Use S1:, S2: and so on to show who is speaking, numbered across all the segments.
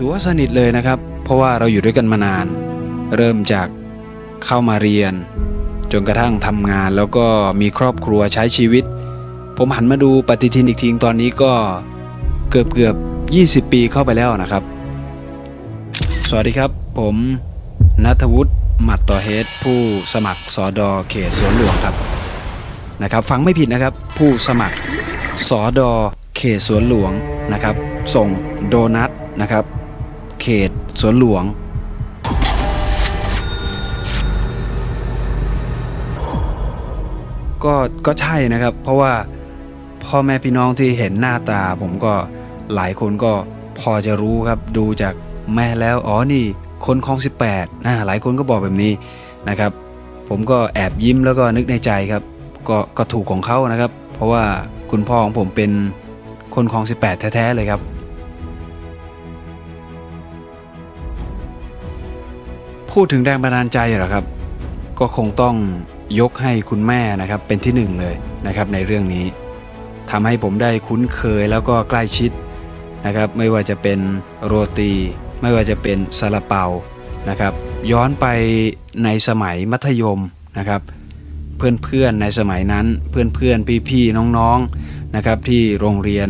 S1: ถือว่าสนิทเลยนะครับ เพราะว่าเราอยู่ด้วยกันมานาน เริ่มจากเข้ามาเรียน จนกระทั่งทำงานแล้วก็มีครอบครัวใช้ชีวิต ผมหันมาดูปฏิทินอีกทีตอนนี้ก็เกือบเกือบ 20 ปีเข้าไปแล้วนะครับ สวัสดีครับ ผมนัทวุฒิหมัดต่อเฮดผู้สมัครสอดอเขตสวนหลวงครับนะครับ ฟังไม่ผิดนะครับ ผู้สมัครสอดอเขตสวนหลวงนะครับ ส่งโดนัทนะครับ เขต สวนหลวง ก็ก็ใช่นะครับ เพราะว่าพ่อแม่พี่น้องที่เห็นหน้าตา ผมก็หลายคนก็พอจะรู้ครับดูจากแม่แล้วอ๋อนี่ คนคลอง18นะหลายคนก็บอกแบบนี้นะครับ ผมก็แอบยิ้มแล้วก็นึกในใจครับ ก็ก็ถูกของเขานะครับ เพราะว่าคุณพ่อของผมเป็นคนคลอง18 แท้ๆเลยครับ พูดถึงแรงบันดาลใจเหรอครับ ก็คงต้องยกให้คุณแม่นะครับเป็นที่หนึ่งเลยนะครับในเรื่องนี้ทำให้ผมได้คุ้นเคยแล้วก็ใกล้ชิดนะครับไม่ว่าจะเป็นโรตี ไม่ว่าจะเป็นซาลาเปานะครับย้อนไปในสมัยมัธยมนะครับ เพื่อนๆในสมัยนั้นเพื่อนๆพี่ๆน้องๆนะครับที่โรงเรียน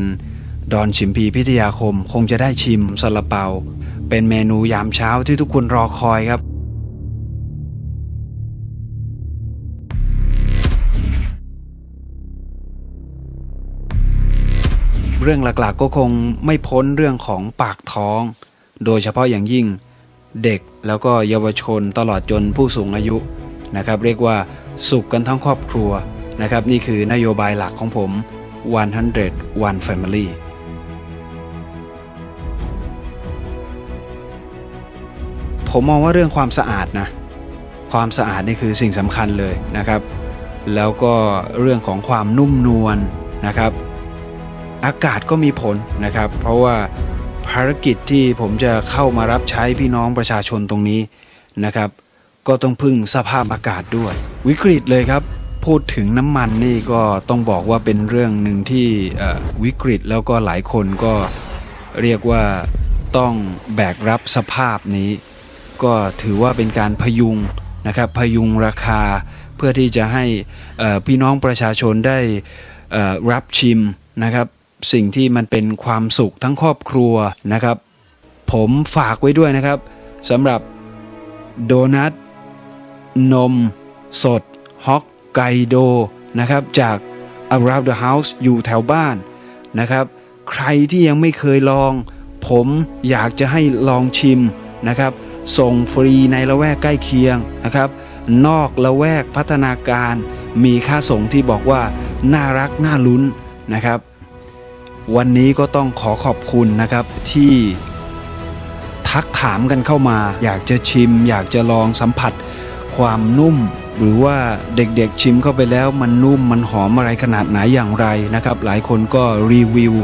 S1: ดอนชิมพีพิทยาคม คงจะได้ชิมซาลาเปา เป็นเมนูยามเช้าที่ทุกคนรอคอยครับ เรื่องหลักๆก็คงไม่พ้นเรื่องของปากท้อง โดยเฉพาะอย่างยิ่งเด็กแล้วก็เยาวชนตลอดจนผู้สูงอายุนะครับ เรียกว่าสุขกันทั้งครอบครัวนะครับ นี่คือนโยบายหลักของผม 100 One Family ผมมองว่าเรื่องความสะอาดนะ ความสะอาดนี่คือสิ่งสำคัญเลยนะครับ แล้วก็เรื่องของความนุ่มนวลนะครับ อากาศก็มีผลนะครับ เพราะว่าภารกิจที่ผมจะเข้ามารับใช้พี่น้องประชาชนตรงนี้นะครับ ก็ต้องพึ่งสภาพอากาศด้วย วิกฤตเลยครับ พูดถึงน้ำมันนี่ก็ต้องบอกว่าเป็นเรื่องหนึ่งที่วิกฤตแล้วก็หลายคนก็เรียกว่าต้องแบกรับสภาพนี้ ก็ถือว่าเป็นการพยุงนะครับพยุงราคาเพื่อที่จะให้พี่น้องประชาชนได้รับชิมนะครับ สิ่งที่มันเป็นความสุขทั้งครอบครัวนะครับ ผมฝากไว้ด้วยนะครับสำหรับโดนัทนม สดฮอกไกโดนะครับจาก Around the House อยู่แถวบ้านนะครับ ใครที่ยังไม่เคยลอง ผมอยากจะให้ลองชิมนะครับ ส่งฟรีในละแวกใกล้เคียงนะครับ นอกละแวกพัฒนาการมีค่าส่งที่บอกว่าน่ารักน่าลุ้นนะครับ วันนี้ก็ต้องขอขอบคุณนะครับที่ทักถามกันเข้ามา อยากจะชิม อยากจะลองสัมผัสความนุ่ม หรือว่าเด็กๆชิมเข้าไปแล้วมันนุ่มมันหอมอะไรขนาดไหนอย่างไรนะครับ หลายคนก็รีวิว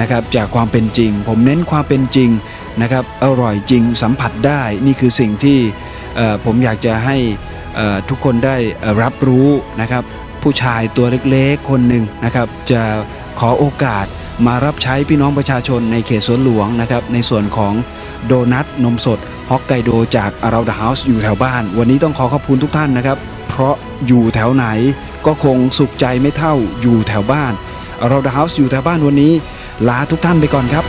S1: นะครับจากความเป็นจริง ผมเน้นความเป็นจริง นะครับอร่อยจริงสัมผัสได้นี่คือสิ่งที่ผมอยากจะให้ทุกคนได้รับรู้นะครับ ผู้ชายตัวเล็กๆคนหนึ่งนะครับ จะขอโอกาสมารับใช้พี่น้องประชาชนในเขตสวนหลวงนะครับ ในส่วนของโดนัทนมสดฮอกไกโดจากอาราดาเฮาส์อยู่แถวบ้าน วันนี้ต้องขอขอบคุณทุกท่านนะครับ เพราะอยู่แถวไหนก็คงสุขใจไม่เท่าอยู่แถวบ้านอาราดาเฮาส์อยู่แถวบ้านวันนี้ลาทุกท่านไปก่อนครับ